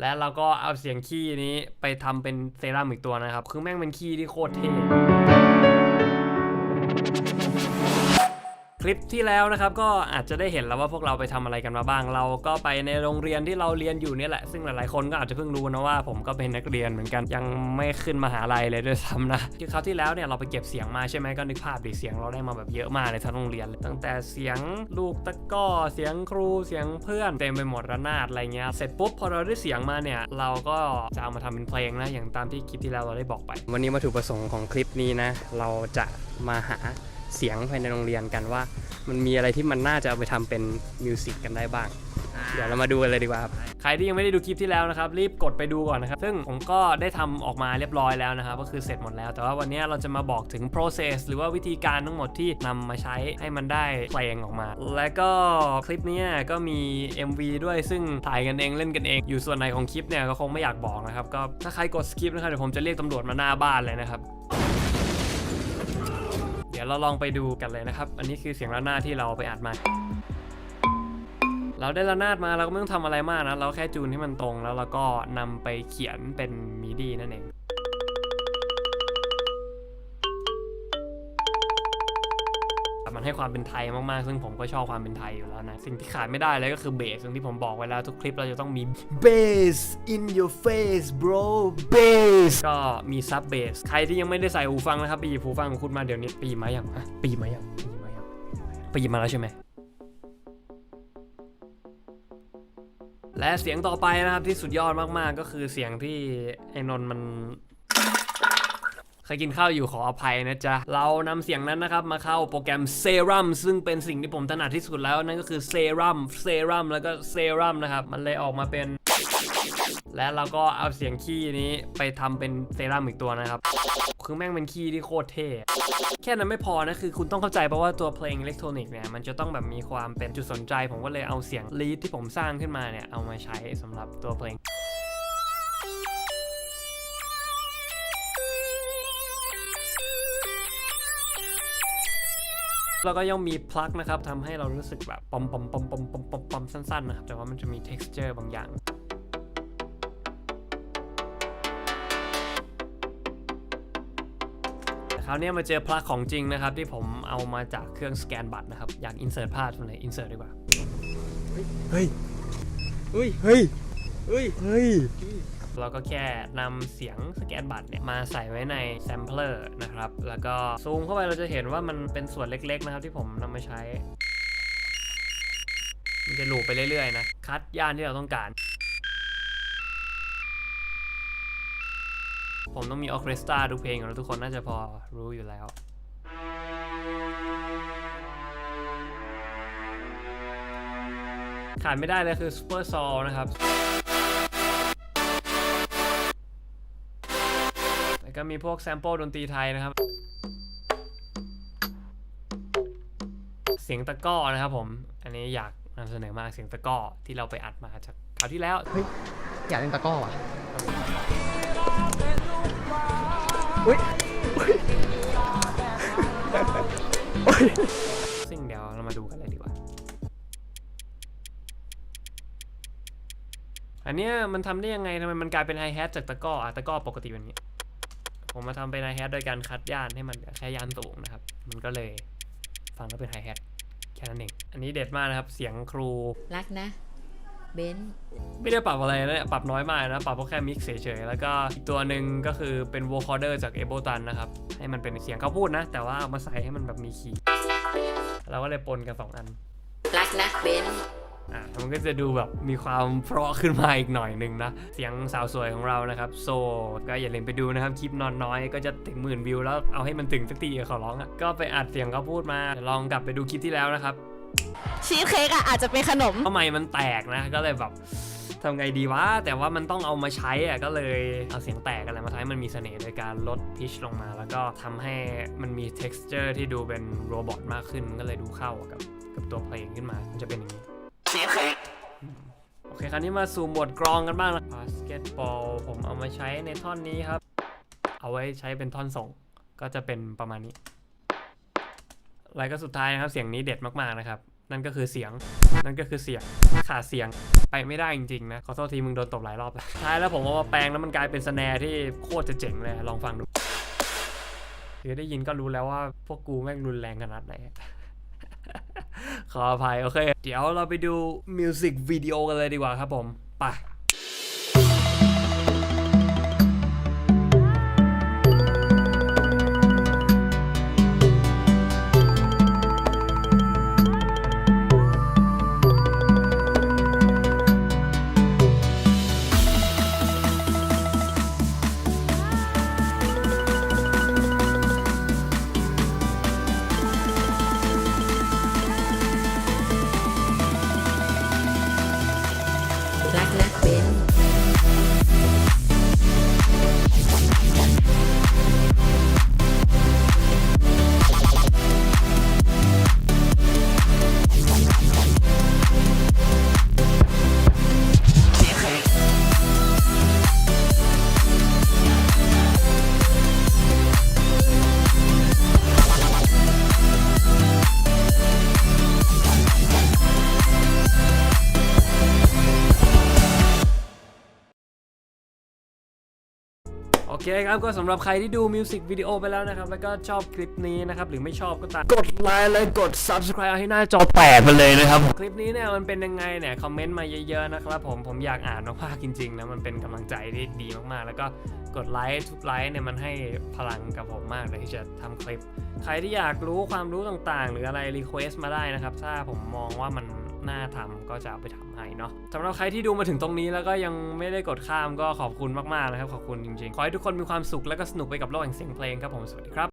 และเราก็เอาเสียงขี้นี้ไปทำเป็นเซรั่มอีกตัวนะครับ คือแม่งเป็นขี้ที่โคตรเท่ ลิปที่แล้วนะครับก็อาจจะได้เห็นแล้วว่าพวกเราไปทำอะไรกันมาบ้าง เราก็ไปในโรงเรียนที่เราเรียนอยู่เนี่ยแหละ ซึ่งหลายๆคนก็อาจจะเพิ่งรู้นะว่าผมก็เป็นนักเรียนเหมือนกันยังไม่ขึ้นมหาลัยเลยด้วยซ้ำนะคือคราวที่แล้วเนี่ยเราไปเก็บเสียงมาใช่ไหมก็นึกภาพดิเสียงเราได้มาแบบเยอะมากเลยทั้งโรงเรียน ตั้งแต่เสียงลูกตะก้อเสียงครูเสียงเพื่อนเต็มไปหมดระนาดอะไรเงี้ยเสร็จปุ๊บพอเราได้เสียงมาเนี่ยเราก็จะเอามาทำเป็นเพลงนะอย่างตามที่คลิปที่แล้วเราได้บอกไป วันนี้วัตถุประสงค์ของคลิปนี้นะ เราจะมาหา เสียงภายในโรงเรียนกันว่า มันมีอะไรที่มันน่าจะเอาไปทำเป็นมิวสิกกันได้บ้าง เดี๋ยวเรามาดูกันเลยดีกว่าครับ ใครที่ยังไม่ได้ดูคลิปที่แล้วนะครับ รีบกดไปดูก่อนนะครับ ซึ่งผมก็ได้ทำออกมาเรียบร้อยแล้วนะครับ ก็คือเสร็จหมดแล้ว แต่ว่าวันนี้เราจะมาบอกถึง process หรือว่าวิธีการทั้งหมดที่นำมาใช้ให้มันได้เพลงออกมา และก็คลิปเนี้ยก็มี MV ด้วยซึ่งถ่ายกันเองเล่นกันเอง อยู่ส่วนไหนของคลิปเนี่ยก็คงไม่อยากบอกนะครับก็ถ้าใครกดสกิปนะครับเดี๋ยวผมจะเรียกตำรวจมาหน้าบ้านเลยนะครับเดี๋ยวเราลองไปดูกันเลยนะครับ อันนี้คือเสียงระนาดที่เราไปอัดมา เราได้ระนาดมาเราก็ไม่ต้องทำอะไรมากนะ เราแค่จูนให้มันตรงแล้วเราก็นำไปเขียนเป็นมิดีนั่นเอง มันให้ความเป็นไทยมากๆ ซึ่งผมก็ชอบความเป็นไทยอยู่แล้วนะ สิ่งที่ขาดไม่ได้เลยก็คือเบส ซึ่งที่ผมบอกไว้แล้วทุกคลิปเราจะต้องมี Bass in your face bro Bass ก็มีซับเบส ใครที่ยังไม่ได้ใส่หูฟังนะครับไปหยิบหูฟังของคุณมาเดี๋ยวนี้ไปหยิบมาอย่างฮะไปหยิบมาอย่างไปหยิบมาอย่างไปหยิบมาแล้วใช่ไหมและเสียงต่อไปนะครับที่สุดยอดมากๆ ก็คือเสียงที่ไอ้นนท์มัน เคยกินข้าวอยู่ขออภัยนะจ๊ะ เรานำเสียงนั้นนะครับมาเข้าโปรแกรม Serum ซึ่งเป็นสิ่งที่ผมถนัดที่สุดแล้วนั่นก็คือ Serum Serum แล้วก็ Serum นะครับ มันเลยออกมาเป็น และเราก็เอาเสียงขี้นี้ไปทำเป็นเซรั่มอีกตัวนะครับ คือแม่งเป็นขี้ที่โคตรเท่แค่นั้นไม่พอนะคือคุณต้องเข้าใจเพราะว่าตัวเพลงอิเล็กทรอนิกส์เนี่ยมันจะต้องแบบมีความเป็นจุดสนใจ ผมก็เลยเอาเสียงลีดที่ผมสร้างขึ้นมาเนี่ยเอามาใช้สำหรับตัวเพลง แล้วก็ยังมีพลักนะครับทำให้เรารู้สึกแบบปอมปอมปอมปอมปอมปอมปอมสั้นๆนะครับแต่ว่ามันจะมี texture บางอย่างคราวนี้มาเจอพลักของจริงนะครับ ที่ผมเอามาจากเครื่องสแกนบัตรนะครับ อยากอินเสิร์ตภาพตรงไหนอินเสิร์ตดีกว่า เฮ้ยอุ้ยเฮ้ย เฮ้ย เฮ้ย เราก็แค่นำเสียงสแกนบัตรเนี่ยมาใส่ไว้ในแซมเพลอร์นะครับ แล้วก็ซูมเข้าไปเราจะเห็นว่ามันเป็นส่วนเล็กๆนะครับที่ผมนำมาใช้ มันจะลูปไปเรื่อยๆนะ คัดย่านที่เราต้องการผมต้องมีออเคสตราดูเพลงของเราทุกคนน่าจะพอรู้อยู่แล้ว ขาดไม่ได้เลยคือ Super Saw นะครับ ก็มีพวกแซมเปิลดนตรีไทยนะครับ เสียงตะกร้อนะครับผม อันนี้อยากนำเสนอมากเสียงตะกร้อที่เราไปอัดมาจากคราวที่แล้ว เฮ้ย อยากเล่นตะกร้อว่ะอุ้ยซึ่งเดี๋ยวเรามาดูกันเลยดีกว่า อันเนี้ยมันทำได้ยังไงทำไมมันกลายเป็นไฮแฮทจากตะกร้ออะตะกร้อปกติเป็นอย่างนี้ ผมมาทำเป็นไฮแฮทโดยการคัดย่านให้มันเหลือแค่ย่านสูงนะครับ มันก็เลยฟังแล้วเป็นไฮแฮทแค่นั้นเองอันนี้เด็ดมากนะครับ เสียงครู รักนะเบนซ์ไม่ได้ปรับอะไรนะปรับน้อยมากนะ ปรับก็แค่มิกซ์เฉยๆ แล้วก็อีกตัวหนึ่งก็คือเป็น vocoder จาก Ableton นะครับ ให้มันเป็นเสียงเขาพูดนะ แต่ว่าเอามาใส่ให้มันแบบมีคีย์เราก็เลยปนกันสองอัน รักนะเบนซ์ อะมันก็จะดูแบบมีความเพราะขึ้นมาอีกหน่อยหนึ่งนะ เสียงสาวสวยของเรานะครับ โซ ก็อย่าลืมไปดูนะครับ คลิปนอนน้อยก็จะถึงหมื่นวิวแล้วเอาให้มันถึงสักทีขอร้องอะ ก็ไปอัดเสียงเขาพูดมาเดี๋ยวลองกลับไปดูคลิปที่แล้วนะครับ ชีสเค้กอะอาจจะเป็นขนม ทำไมมันแตกนะ ก็เลยแบบทำไงดีวะ แต่ว่ามันต้องเอามาใช้อะก็เลยเอาเสียงแตกอะไรมาทำให้มันมีเสน่ห์โดยการลดพิชลงมา แล้วก็ทำให้มันมี texture ที่ดูเป็นโรบอทมากขึ้นก็เลยดูเข้ากับกับตัวเพลงขึ้นมามันจะเป็นอย่างนี้ โอเค คราวนี้มาสู่หมวดกรองกันบ้างนะบาสเกตบอลผมเอามาใช้ในท่อนนี้ครับ เอาไว้ใช้เป็นท่อนส่ง ก็จะเป็นประมาณนี้แล้วก็สุดท้ายนะครับ เสียงนี้เด็ดมากๆนะครับ นั่นก็คือเสียง นั่นก็คือเสียง ขาดเสียง ไปไม่ได้จริงๆนะ ขอโทษทีมึงโดนตบหลายรอบแล้วท้ายแล้วผมเอามาแปลงแล้วมันกลายเป็นสแนร์ที่โคตรจะเจ๋งเลย ลองฟังดูคือได้ยินก็รู้แล้วว่าพวกกูแม่งรุนแรงขนาดไหน ขออภัย โอเค เดี๋ยวเราไปดูมิวสิกวิดีโอกันเลยดีกว่าครับผม ไป เคครับก็สำหรับใครที่ดูมิวสิกวิดีโอไปแล้วนะครับแล้วก็ชอบคลิปนี้นะครับหรือไม่ชอบก็ตามกดไลค์และกด subscribe ให้หน้าจอแตกไปเลยนะครับคลิปนี้เนี่ยมันเป็นยังไงเนี่ยคอมเมนต์มาเยอะๆนะครับผมผมอยากอ่านมากๆจริงๆนะมันเป็นกำลังใจที่ดีมากๆ แล้วก็กดไลค์ทุกไลค์เนี่ยมันให้พลังกับผมมากเลยที่จะทำคลิป ใครที่อยากรู้ความรู้ต่างๆ หรืออะไรรีเควสมาได้นะครับถ้าผมมองว่ามัน น่าทำก็จะเอาไปทำให้เนาะสำหรับใครที่ดูมาถึงตรงนี้แล้วก็ยังไม่ได้กดข้ามก็ขอบคุณมากๆนะครับขอบคุณจริงๆ ขอให้ทุกคนมีความสุขและก็สนุกไปกับโลกแห่งเสียงเพลงครับผมสวัสดีครับ